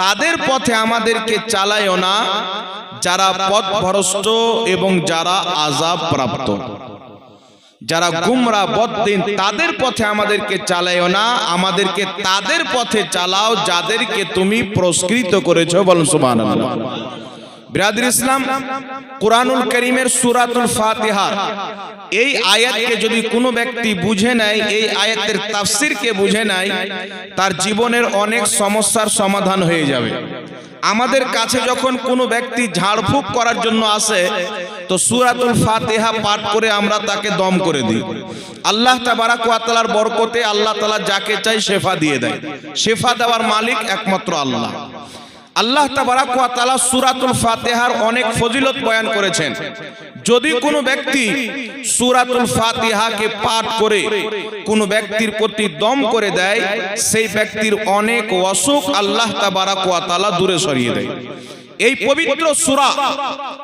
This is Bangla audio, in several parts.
তাদের পথে আমাদেরকে চালায়ও না, যারা পথ ভরস্ত এবং যারা আজাব প্রাপ্ত। যারা গুমরা বদিন তাদের পথে আমাদেরকে চালায়ও না, আমাদেরকে তাদের পথে চালাও যাদেরকে তুমি পুরস্কৃত করেছ, বলুন সুবহানাল্লাহ। বিরাদির ইসলাম, কোরআনুল করিমের সুরাতুল ফাতিহা। এই আয়াতকে যদি কোনো ব্যক্তি বুঝে নেয়, এই আয়াতের তাফসিরকে বুঝে নেয়, তার জীবনের অনেক সমস্যার সমাধান হয়ে যাবে। আমাদের কাছে যখন কোনো ব্যক্তি ঝাড়ফুঁক করার জন্য আসে, তো সুরাতুল ফাতিহা পাঠ করে আমরা তাকে দম করে দিই। আল্লাহ তাবারাক ওয়া তাআলার বরকতে আল্লাহ তালা যাকে চাই শেফা দিয়ে দেয়। শেফা দেওয়ার মালিক একমাত্র আল্লাহ। আল্লাহ তালা সুরাতুল ফাতেহার অনেক ফজিলত বয়ান করেছেন। যদি কোনো ব্যক্তি সুরাতুল ফাতিহাকে পাঠ করে কোনো ব্যক্তির প্রতি দম করে দেয়, সেই ব্যক্তির অনেক অসুখ আল্লাহ তাবারাক ওয়া দূরে সরিয়ে দেয়। এই পবিত্র সূরা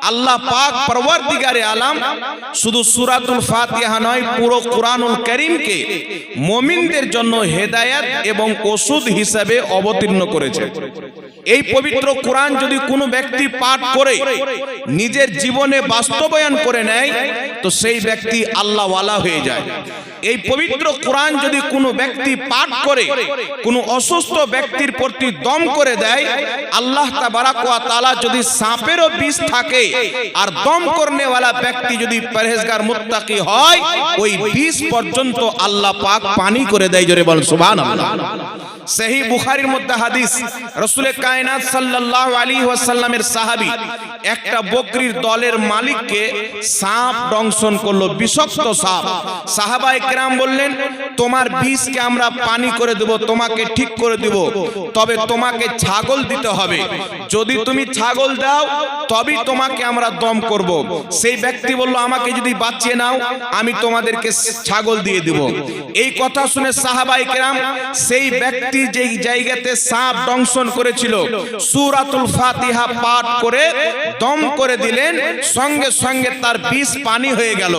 আল্লাহ পাক পরওয়ারদিগারে আলাম, শুধু সূরাতুল ফাতিহা নয়, পুরো কোরআনুল কারীমকে মুমিনদের জন্য হেদায়েত এবং ওষুধ হিসাবে অবতীর্ণ করেছে। এই পবিত্র কোরআন যদি কোনো ব্যক্তি পাঠ করে, নিজের জীবনে বাস্তবায়ন করে নেয়, তো সেই ব্যক্তি আল্লাহওয়ালা হয়ে যায়। এই পবিত্র কোরআন যদি কোনো ব্যক্তি পাঠ করে, কোনো অসুস্থ ব্যক্তির প্রতি দম করে দেয়, আল্লাহ তাবারাক ওয়া তাআলা যদি সাপেরও বিষ থাকে আর দম করনেওয়ালা ব্যক্তি যদি পরহেজগার মুত্তাকি হয় ওই বিষ পর্যন্ত আল্লাহ পাক পানি করে দেয় জোরে বল সুবহানাল্লাহ সহি বুখারীর মধ্যে হাদিস, রসুলের কায়নাত সাল্লাল্লাহু আলাইহি ওয়াসাল্লামের সাহাবী একটা বকরির দলের মালিককে সাপ দংশন করল, বিষাক্ত সাপ। সাহাবায়ে কেরাম বললেন, তোমার বিষকে আমরা পানি করে দেব, তোমাকে ঠিক করে দেব, তবে তোমাকে ছাগল দিতে হবে। যদি তুমি ছাগল দাও, তবেই তোমাকে আমরা দম করব। সেই ব্যক্তি বলল, আমাকে যদি বাঁচিয়ে নাও, আমি তোমাদেরকে ছাগল দিয়ে দিব। এই কথা শুনে সাহাবায়ে কেরাম সেই ব্যক্তি যেই জায়গাতে সাপ দংশন করেছিল, সুরাতুল ফাতিহা পাঠ করে দম করে দিলেন, সঙ্গে সঙ্গে তার বিষ পানি হয়ে গেল।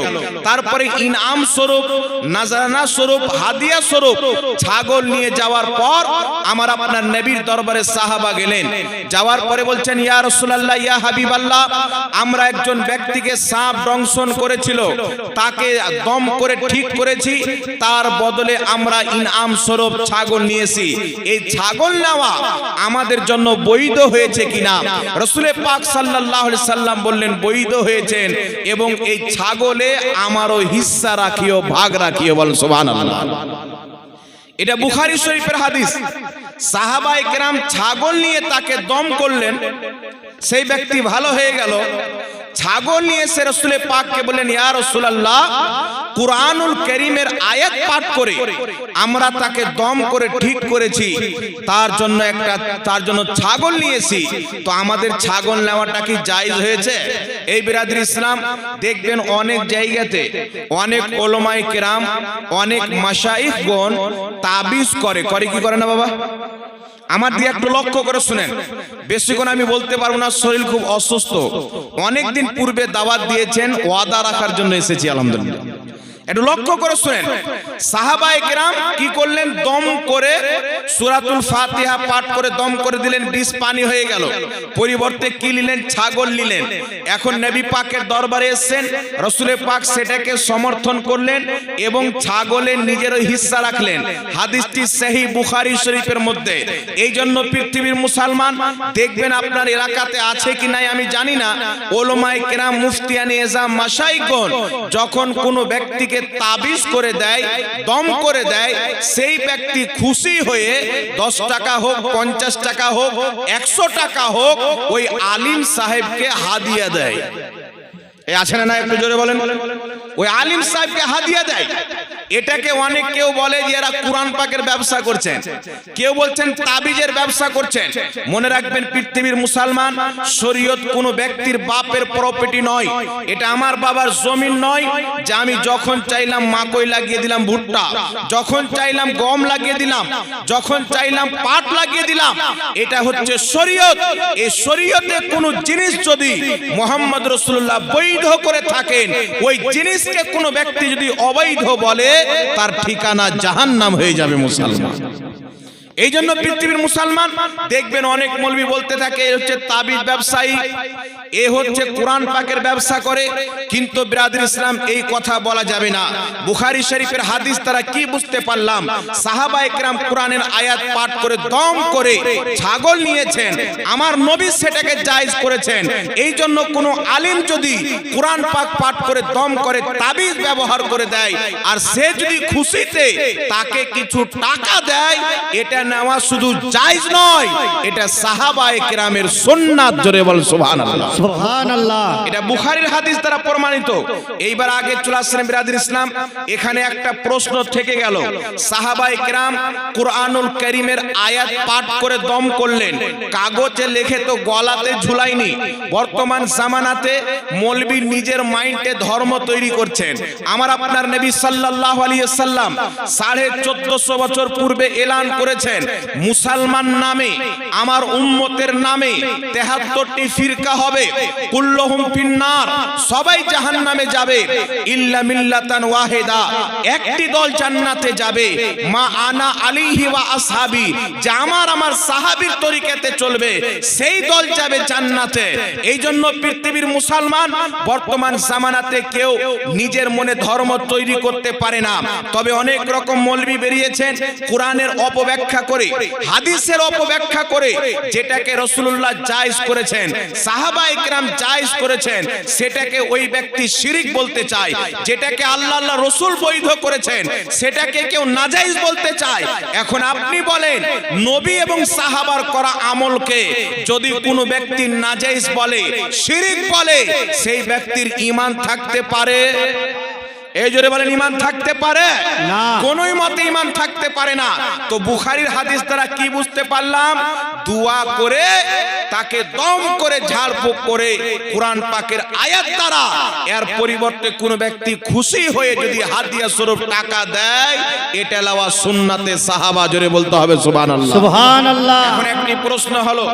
তারপরে ইনাম স্বরূপ নাজারানা স্বরূপ, হাদিয়া স্বরূপ, ছাগল নিয়ে যাওয়ার পর আমার আপনার নবীর দরবারে সাহাবা গেলেন। যাওয়ার পরে বলছেন, ইয়া রাসূলুল্লাহ, ইয়া হাবিবাল্লাহ, আমরা একজন ব্যক্তিকে সাপ দংশন করেছিল, তাকে দম করে ঠিক করেছি, তার বদলে আমরা ইনাম স্বরূপ ছাগল নিয়েছি এই ছাগল নেওয়া আমাদের জন্য বৈধ হয়েছে কিনা? রসুলে পাক আলাইহি সাল্লাম বললেন, বৈধ হয়েছেন এবং এই ছাগলে আমারও হিস্সা রাখিও, ভাগ রাখিও বল সুবহানাল্লাহ। এটা বুখারি শরীফের হাদিস। সাহাবাই কেরাম ছাগল নিয়ে তাকে দম করলেন। সেই ব্যক্তি ভালো হয়ে গেল। ছাগল নিয়ে সে রসুলে পাককে বললেন, ইয়া রাসূলুল্লাহ কুরআনুল কারীমের আয়াত পাঠ করে আমরা তাকে দম করে ঠিক করেছি, তার জন্য একটা, তার জন্য ছাগল নিয়েছি। তো আমাদের ছাগল নেওয়াটা কি জায়েজ হয়েছে? এই বিরাদর ইসলাম, দেখবেন অনেক জায়গাতে অনেক ওলামায়ে কেরাম, অনেক মাশাইখগণ তাবিজ করে। করে কি করে না বাবা? আমার দিয়ে একটু লক্ষ্য করে শুনেন। বেশিক্ষণ আমি বলতে পারব না, শরীর খুব অসুস্থ। অনেকদিন পূর্বে দাওয়াত দিয়েছেন, ওয়াদা রাখার জন্য এসেছি, আলহামদুলিল্লাহ। একটু লক্ষ্য করে শুনেন। সাহাবায়ে কেরাম কি করলেন? দম করে সূরাতুল ফাতিহা পাঠ করে দম করে দিলেন বিষ পানি হয়ে গেল। পরিবর্তে কি নিলেন? ছাগল নিলেন। এখন নবী পাকের দরবারে এসেছেন, রসুলের পাক সেটাকে সমর্থন করলেন এবং ছাগলের নিজের হিস্সা রাখলেন। হাদিসটি সহি বুখারি শরীফের মধ্যে। এই জন্য পৃথিবীর মুসলমান দেখবেন আপনার এলাকাতে আছে কি নাই আমি জানি না। ওলমায়ে কেরাম, মুফতিয়ানি এজাম মাশাইকগণ যখন কোনো ব্যক্তিকে তাবিজ করে দেয়, দম করে দেয়, সেই ব্যক্তি খুশি হয়ে দশ টাকা হোক, পঞ্চাশ টাকা হোক, একশো টাকা হোক, ওই আলিম সাহেবকে হাদিয়া দেয়। আছে না একটু জোরে বলেন। ওই আলিম সাহেবকে হাদিয়া দেয়। এটাকে অনেক কেউ বলে যে এরা কোরআন পাকের ব্যবসা করছেন। কেউ বলছেন তাবিজের ব্যবসা করছেন। মনে রাখবেন পৃথিবীর মুসলমান শরীয়ত কোনো ব্যক্তির বাপের প্রপার্টি নয়। এটা আমার বাবার জমিন নয় যে আমি যখন চাইলাম মাকই লাগিয়ে দিলাম ভুট্টা যখন চাইলাম গম লাগিয়ে দিলাম যখন চাইলাম পাট লাগিয়ে দিলাম এটা হচ্ছে শরীয়ত। এই শরীয়তে কোনো জিনিস যদি মোহাম্মদ রসুল্লাহ বৈধ করে থাকেন ওই জিনিসকে কোনো ব্যক্তি যদি অবৈধ বলে তার ঠিকানা জাহান্নাম হয়ে যাবে মুসলমান। এই জন্য পৃথিবীর মুসলমান দেখবেন অনেক মৌলবি বলতে থাকে হচ্ছে তাবিজ ব্যবসায়ী, এ হচ্ছে কোরআন পাকের ব্যবসা করে, কিন্তু বিরাদুল ইসলাম এই কথা বলা যাবে না। বুখারি শরীফের হাদিস তারা কি বুঝতে পারলাম? সাহাবা একরাম কোরআনের আয়াত পাঠ করে দম করে ছাগল নিয়েছেন, আমার নবী সেটাকে জায়েজ করেছেন। এই জন্য কোন আলিম যদি কোরআন পাক পাঠ করে দম করে তাবিজ ব্যবহার করে দেয়, আর সে যদি খুশিতে তাকে কিছু টাকা দেয়, এটা নেওয়া শুধু জায়েজ নয় এটা সাহাবায়ে কেরামের সুন্নাত জোরে বল সুবহানাল্লাহ। সুবহানাল্লাহ। এটা বুখারীর হাদিস দ্বারা প্রমাণিত। এইবার আগে চলে আসছেন বিরাদির ইসলাম এখানে একটা প্রশ্ন থেকে গেল। সাহাবায়ে কেরাম কুরআনুল কারীমের আয়াত পাঠ করে দম করলেন। কাগজে লিখে তো গলাতে ঝুলাইনি বর্তমান জামানাতে মৌলবী নিজের মাইন্ডে ধর্ম তৈরি করছেন। আমার আপনার নবী সাল্লাল্লাহু আলাইহি সাল্লাম সাড়ে চোদ্দশো বছর পূর্বে এলান করেছেন। মুসলমান নামে, আমার উম্মতের নামে তেহাত্তরটি ফিরকা হবে। কুল্লহুম ফিন্নার, সবাই জাহান্নামে যাবে। ইল্লা মিল্লাতান ওয়াহিদা, একটি দল জান্নাতে যাবে। মা আনা আলিহি ওয়া আসহাবি, যে আমার আমার সাহাবীর তরিকাতে চলবে, সেই দল যাবে জান্নাতে। এই জন্য পৃথিবীর মুসলমান বর্তমান জামানাতে কেউ নিজের মনে ধর্ম তৈরি করতে পারে না। তবে অনেক রকম মৌলবি বেরিয়েছেন, কোরআনের অপব্যাখ্যা করে হাদিসের অপব্যাখ্যা করে যেটাকে রসুল্লাহ জায়েজ করেছেন সাহাবা ইকরাম জায়েজ করেছেন সেটাকে ওই ব্যক্তি শিরিক বলতে চায় যেটাকে আল্লাহ আল্লাহ রসুল বৈধ করেছেন সেটাকে কেউ নাজাইজ বলতে চায়। এখন আপনি বলেন নবী এবং সাহাবার করা আমলকে যদি কোনো ব্যক্তি নাজাইজ বলে শিরিক বলে সেই ব্যক্তির ঈমান থাকতে পারে? এই জোরে বলেন ইমান থাকতে পারে? না। কোনোই মতে ইমান থাকতে পারে না। তো বুখারীর হাদিস দ্বারা কি বুঝতে পারলাম? দোয়া করে তাকে দম করে ঝাড়ফুঁক করে কোরআন পাকের আয়াত দ্বারা এর পরিবর্তে কোনো ব্যক্তি খুশি হয়ে যদি হাদিয়া স্বরূপ টাকা দেয় এটা লাওয়া সুন্নাতে সাহাবা জোরে বলতে হবে সুবহানাল্লাহ। সুবহানাল্লাহ। এখন একটি প্রশ্ন হলো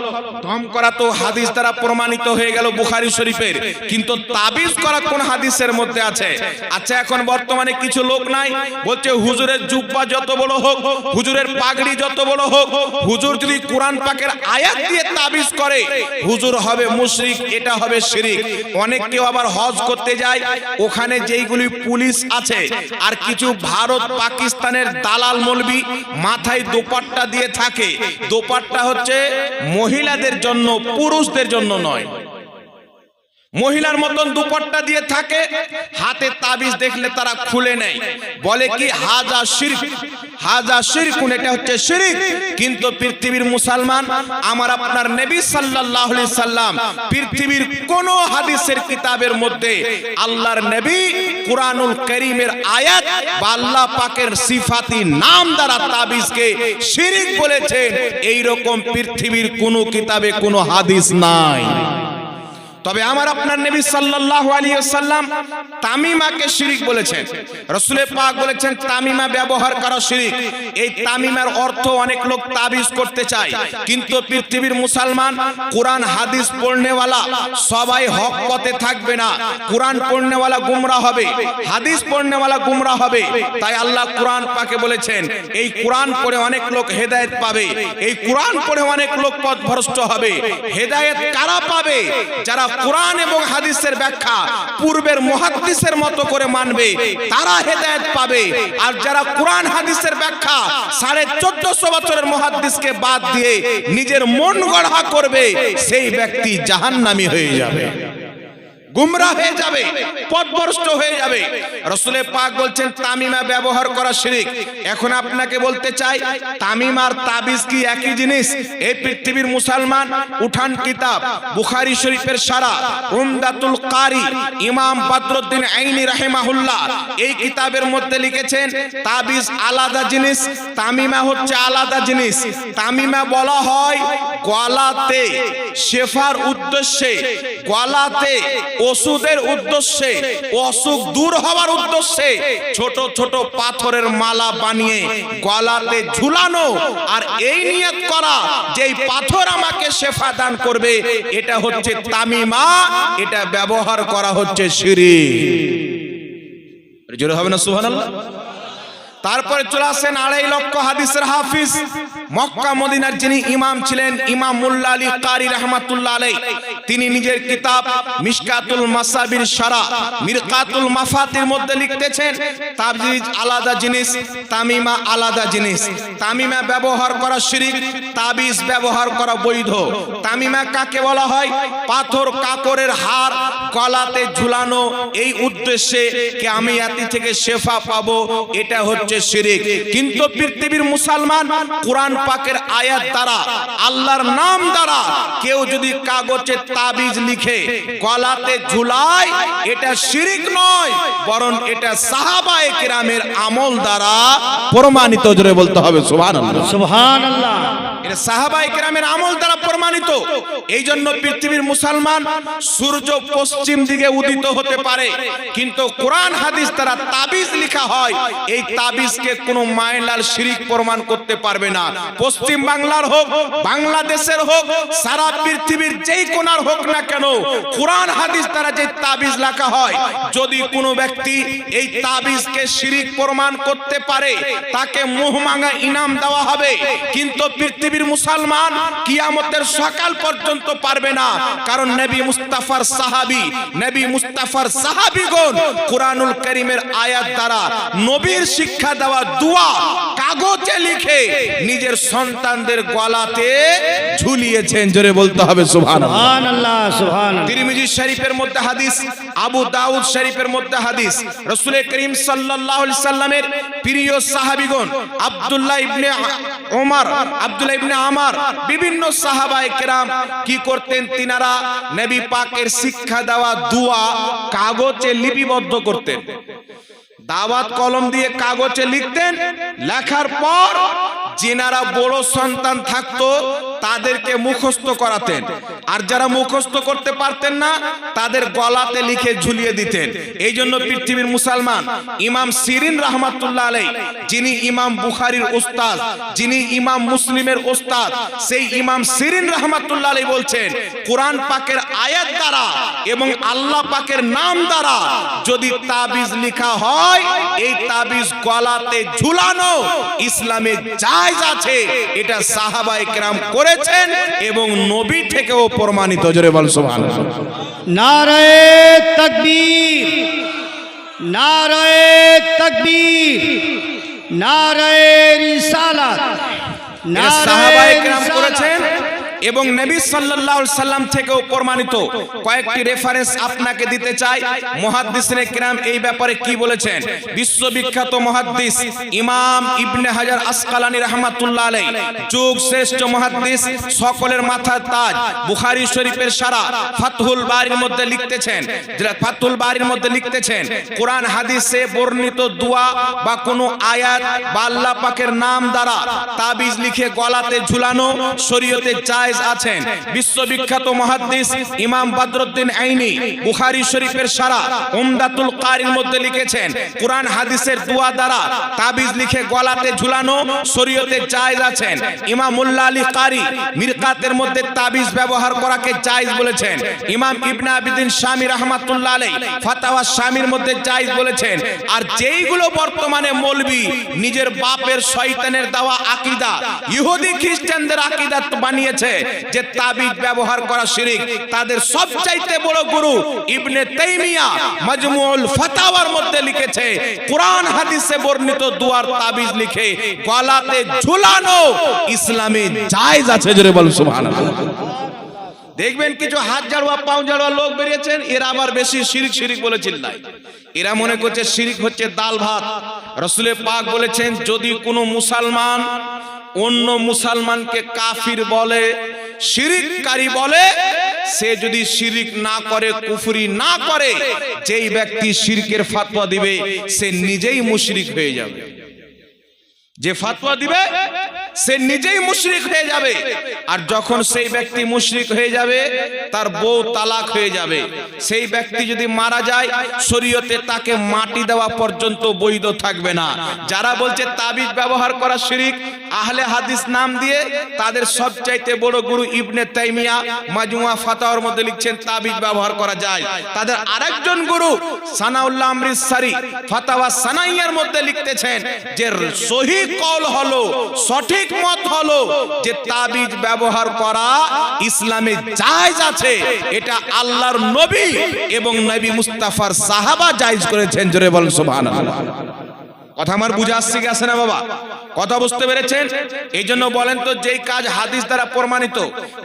দম করা তো হাদিস দ্বারা প্রমাণিত হয়ে গেল বুখারী শরীফের কিন্তু তাবিজ করা কোন হাদিসের মধ্যে আছে? আচ্ছা এখন বর্তমানে কিছু লোক নাই বলছে হুজুরের জুব্বা যত বড় হোক, হুজুরের পাগড়ি যত বড় হোক, হুজুর যদি কোরআন পাকের আয়াত দিয়ে তাবিজ করে, হুজুর হবে মুশরিক, এটা হবে শিরিক। অনেক কেউ আবার হজ করতে যায়, ওখানে যেইগুলি পুলিশ আছে, আর কিছু ভারত পাকিস্তানের দালাল মলবি মাথায় দোপাট্টা দিয়ে থাকে। দোপাট্টা হচ্ছে মহিলাদের জন্য, পুরুষদের জন্য নয়। মহিলার মতন দুপট্টা দিয়ে থাকে, হাতে তাবিজ দেখলে তারা খুলে নেয়। বলে কি, হাজা হাজা শিরকুন, এটা হচ্ছে শিরিক। কিন্তু পৃথিবীর মুসলমান, আমার আপনার নবী সাল্লাল্লাহু আলাইহি সাল্লাম, পৃথিবীর কোন হাদিসের কিতাবের মধ্যে আল্লাহর নবী কুরআনুল কারীমের আয়াত বা আল্লাহ পাকের সিফাতি নাম দ্বারা তাবিজকে শিরিক বলেছেন। এই রকম পৃথিবীর কোন কিতাবে কোনো হাদিস নাই। তবে আমার আপনার নবী সাল্লাল্লাহু আলাইহি সাল্লাম তামিমাকে শিরিক বলেছেন। রসুলে পাক বলেছেন, তামিমা ব্যবহার করা শিরিক। এই তামিমার অর্থ অনেক লোক তাবিজ করতে চায়। কিন্তু পৃথিবীর মুসলমান কোরআন, হাদিস পড়নেওয়ালা সবাই হক পথে থাকবে না। কোরআন পড়নেওয়ালা গুমরা হবে, হাদিস পড়নেওয়ালা গুমরা হবে। তাই আল্লাহ কোরআন পাকে বলেছেন, এই কোরআন পড়ে অনেক লোক হেদায়েত পাবে। এই কোরআন পড়ে অনেক লোক পথভ্রষ্ট হবে। হেদায়েত কারা পাবে? যারা কোরআন এবং হাদিসের ব্যাখ্যা পূর্বের মহাদ্দিসের মতো করে মানবে, তারা হেদায়েত পাবে। আর যারা কোরআন, হাদিসের ব্যাখ্যা সাড়ে চোদ্দশো বছরের মহাদিসকে বাদ দিয়ে নিজের মন গড়া করবে, সেই ব্যক্তি জাহান্নামি হয়ে যাবে। গুমরা হয়ে যাবে, পথভ্রষ্ট হয়ে যাবে। রসুলের পাক বলছেন, তামিমা ব্যবহার করা শিরিক। এখন আপনাকে বলতে চাই, তামিম আর তাবিজ কি একই জিনিস? এই পৃথিবীর মুসলমান, উঠান কিতাব, বুখারি শরীফের সারা, উমদাতুল কারি, ইমাম বদরুদ্দিন আইনি রাহিমাহুল্লাহ, এই কিতাবের মধ্যে লিখেছেন, তাবিজ আলাদা জিনিস, তামিমা হচ্ছে আলাদা জিনিস। তামিমা বলা হয়, গলাতে, শেফার উদ্দেশ্যে গলাতে ওষুধের উদ্দেশ্যে, অসুখ দূর হওয়ার উদ্দেশ্যে ছোট ছোট পাথরের মালা বানিয়ে গলাতে ঝুলানো আর এই নিয়ত করা যে পাথর আমাকে শেফা দান করবে, এটা হচ্ছে তামিমা, এটা ব্যবহার করা হচ্ছে সিঁড়ি। জোরে হবে না সুহান তারপরে চলে আসেন আড়াই লক্ষ হাদিসের হাফিজ। মক্কা মদিনার যিনি ইমাম ছিলেন, ইমাম মুল্লা আলী কারি রহমাতুল্লাহ আলাই তিনি নিজের কিতাব মিশকাতুল মাসাবির সারা, মিরকাতুল মাফাতির মধ্যে লিখতেছেন তাবিজ আলাদা জিনিস, তামিমা আলাদা জিনিস, তামিমা ব্যবহার করা শিরিক, তাবিজ ব্যবহার করা বৈধ, তামিমা কাকে বলা হয়? পাথর কাকরের হার কলাতে ঝুলানো, এই উদ্দেশ্যে কি আমি এতি থেকে শেফা পাবো, এটা হচ্ছে শিরিক। কিন্তু পৃথিবীর মুসলমান কোরআন পাকের আয়াত দ্বারা, আল্লাহর নাম দ্বারা কেউ যদি কাগজে তাবিজ লিখে, গলাতে ঝুলায় এটা শিরিক নয়, বরং এটা সাহাবায়ে কেরামের আমল দ্বারা প্রমাণিত, জোরে বলতে হবে, সুবহানাল্লাহ। সুবহান আল্লাহ এটা সাহাবাই কেরামের আমল দ্বারা প্রমাণিত। এই জন্য পৃথিবীর মুসলমান সূর্য পশ্চিম দিকে উদিত হতে পারে। কিন্তু কোরআন হাদিস দ্বারা তাবিজ হয়, এই তাবিজকে কোনো শিরিক প্রমাণ করতে পারবে না। পশ্চিম বাংলার হোক, বাংলাদেশের হোক, সারা পৃথিবীর যেই কোনার হোক না কেন, কোরআন হাদিস দ্বারা যে তাবিজ লেখা হয়, যদি কোনো ব্যক্তি এই তাবিজকে শিরিক প্রমাণ করতে পারে, তাকে মোহমাঙ্গা ইনাম দেওয়া হবে। কিন্তু পৃথিবীর মুসলমান কিয়ামতের সকাল পর্যন্ত পারবে না। কারণ নবী মুস্তাফার সাহাবী নবী মুস্তাফার সাহাবীগণ কোরআনুল করিমের আয়াত দ্বারা নবীর শিক্ষা দেওয়া দোয়া কাগজে লিখে নিজের সন্তানদের গলাতে ঝুলিয়েছেন। জোরে বলতে হবে সুবহানাল্লাহ। সুবহান আল্লাহ সুবহান আল্লাহ। তিরমিজি শরীফের মধ্যে হাদিস আবু দাউদ শরীফের মধ্যে হাদিস রাসূল করিম সাল্লাল্লাহু আলাইহি সাল্লামের প্রিয় সাহাবীগণ আব্দুল্লাহ ইবনে ওমর আব্দুল্লাহ ইবনে আমার বিভিন্ন সাহাবায় কেরাম কি করতেন? তিনারা নবী পাকের শিক্ষা দেওয়া দুয়া কাগজে লিপিবদ্ধ করতেন। দাওয়াত কলম দিয়ে কাগজে লিখতেন। লেখার পর যিনারা বড় সন্তান থাকতো, তাদেরকে মুখস্থ করাতেন। আর যারা মুখস্থ করতে পারতেন না, তাদের গলাতে লিখে ঝুলিয়ে দিতেন। এই জন্য পৃথিবীর মুসলমান, ইমাম সিরিন রহমাতুল্লাহ আলাই যিনি ইমাম বুখারির উস্তাদ, যিনি ইমাম মুসলিমের উস্তাদ, সেই ইমাম সিরিন রহমাতুল্লাহ আলাই বলছেন, কোরআন পাকের আয়াত দ্বারা এবং আল্লাহ পাকের নাম দ্বারা যদি তাবিজ লেখা হয়, এই তাবিজ গলাতে ঝুলানো ইসলামে জায়েজ আছে। এটা সাহাবা একরাম করেছেন এবং নবী থেকেও প্রমাণিত জোরে বল সুবহানাল্লাহ। নারায়ে তাকবীর নারায়ে তাকবীর নারায়ে রিসালাত নারায়ে সাহাবা একরাম করেছেন এবং নবী সাল্লাল্লাহু সাল্লাম থেকেও প্রমাণিত। কয়েকটি রেফারেন্স আপনাকে দিতে চাই। মুহাদ্দিসিনে কেরাম এই ব্যাপারে কি বলেছেন? বিশ্ববিখ্যাত মুহাদ্দিস ইমাম ইবনে হাজার আসকালানি রাহমাতুল্লাহ আলাইহি। যুগ শ্রেষ্ঠ মুহাদ্দিস, সকলের মাথার তাজ। বুখারী শরীফের সারা ফাতহুল বারির মধ্যে লিখতেছেন। যেটা ফাতহুল বারির মধ্যে লিখতেছেন, কোরআন হাদিসে বর্ণিত দোয়া বা কোনো আয়াত বা আল্লাহ পাকের নাম দ্বারা তাবিজ লিখে গলাতে ঝুলানো, শরীয়তে জায়েজ আছেন। বিশ্ববিখ্যাত মুহাদ্দিস ইমাম বদরুদ্দিন আইনি বুখারী শরীফের সারা উমদাতুল কারির মধ্যে লিখেছেন, কোরআন হাদিসের দোয়া দ্বারা তাবিজ লিখে গলাতে ঝুলানো শরীয়তে জায়েজ আছেন। ইমাম আলী কারি মিরকাতের মধ্যে তাবিজ ব্যবহার করাকে জায়েজ বলেছেন। ইমাম ইবনে আবিদিন শামী রাহমাতুল্লাহ আলাই ফাতাওয়া শামীর মধ্যে জায়েজ বলেছেন, আর যেইগুলো বর্তমানে মৌলবি, নিজের বাপের শয়তানের দেওয়া আকীদা, ইহুদি খ্রিস্টানদের আকীদা বানিয়েছে যে তাবিজ ব্যবহার করা শিরিক, তাদের সবচাইতে বড় গুরু ইবনে তাইমিয়া মাজমুউল ফাতাওয়ার মধ্যে লিখেছে, কোরআন হাদিসে বর্ণিত দুয়ার তাবিজ লিখে গলাতে ঝুলানো ইসলামে জায়েজ আছে, জোরে বল সুবহানাল্লাহ। দেখবেন কিছু হাত জাড়ুয়া পাও জাড়ুয়া লোক বেরিয়েছেন, এরা আবার বেশি শিরিক শিরিক বলে চিল্লায়। এরা মনে করছে শিরিক হচ্ছে ডাল ভাত। রসুলের পাক বলেছেন, যদি কোনো মুসলমান অন্য মুসলমানকে কাফির বলে, শিরিককারী বলে, সে যদি শিরিক না করে, কুফরি না করে, যেই ব্যক্তি শিরকের ফাতোয়া দিবে, সে নিজেই মুশরিক হয়ে যাবে। যে ফাতোয়া দিবে সে নিজেই মুশরিক হয়ে যাবে। আর যখন সেই ব্যক্তি মুশরিক হয়ে যাবে, তার বউ তালাক হয়ে যাবে। সেই ব্যক্তি যদি মারা যায়, শরীয়তে তাকে মাটি দেওয়া পর্যন্ত বৈধ থাকবে না। যারা বলছে তাবিজ ব্যবহার করা শিরিক, আহলে হাদিস নাম দিয়ে তাদের সবচাইতে বড় গুরু ইবনে তাইমিয়া মাজমুয়া ফাতাওয়ার মধ্যে লিখছেন, তাবিজ ব্যবহার করা যায়। তাদের আরেকজন গুরু সানাউল্লাহ আমৃতসারি ফাতাওয়া সানাইয়ার মধ্যে লিখতেছেন যে, সহি কল হলো, সঠিক সঠিক মত হলো যে তাবিজ ব্যবহার করা ইসলামে জায়েজ আছে, এটা আল্লাহর নবী এবং নবী মুস্তাফার সাহাবা জায়েজ করেছেন, জোরে বলেন সুবহানাল্লাহ। কথা আমার বুঝে আসছে গেছে না বাবা। কথা বুঝতে পেরেছেন? এই জন্য বলেন তো যেই কাজ হাদিস দ্বারা প্রমাণিত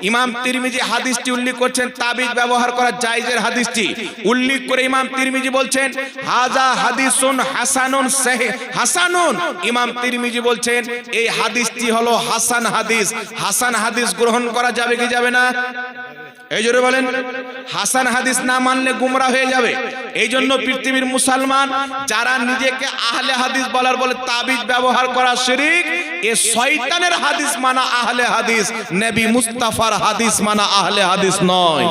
ইমাম তিরমিজি হাদিসটি উল্লেখ করছেন তাবিজ ব্যবহার করা জায়েজের হাদিসটি। উল্লেখ করে ইমাম তিরমিজি বলছেন হাজা হাদিসুন হাসানুন সাহি হাসানুন! ইমাম তিরমিজি বলছেন এই হাদিসটি হলো হাসান হাদিস। হাসান হাদিস গ্রহণ করা যাবে কি যাবে না? এই জোরে বলেন, হাসান হাদিস না মানলে গুমরা হয়ে যাবে। এই জন্য পৃথিবীর মুসলমান যারা নিজেকে আহলে হাদিস বলার বলে তাবিজ ব্যবহার করা শিরিক, এ শয়তানের হাদিস মানা আহলে হাদিস, নবী মুস্তাফার হাদিস মানা আহলে হাদিস নয়।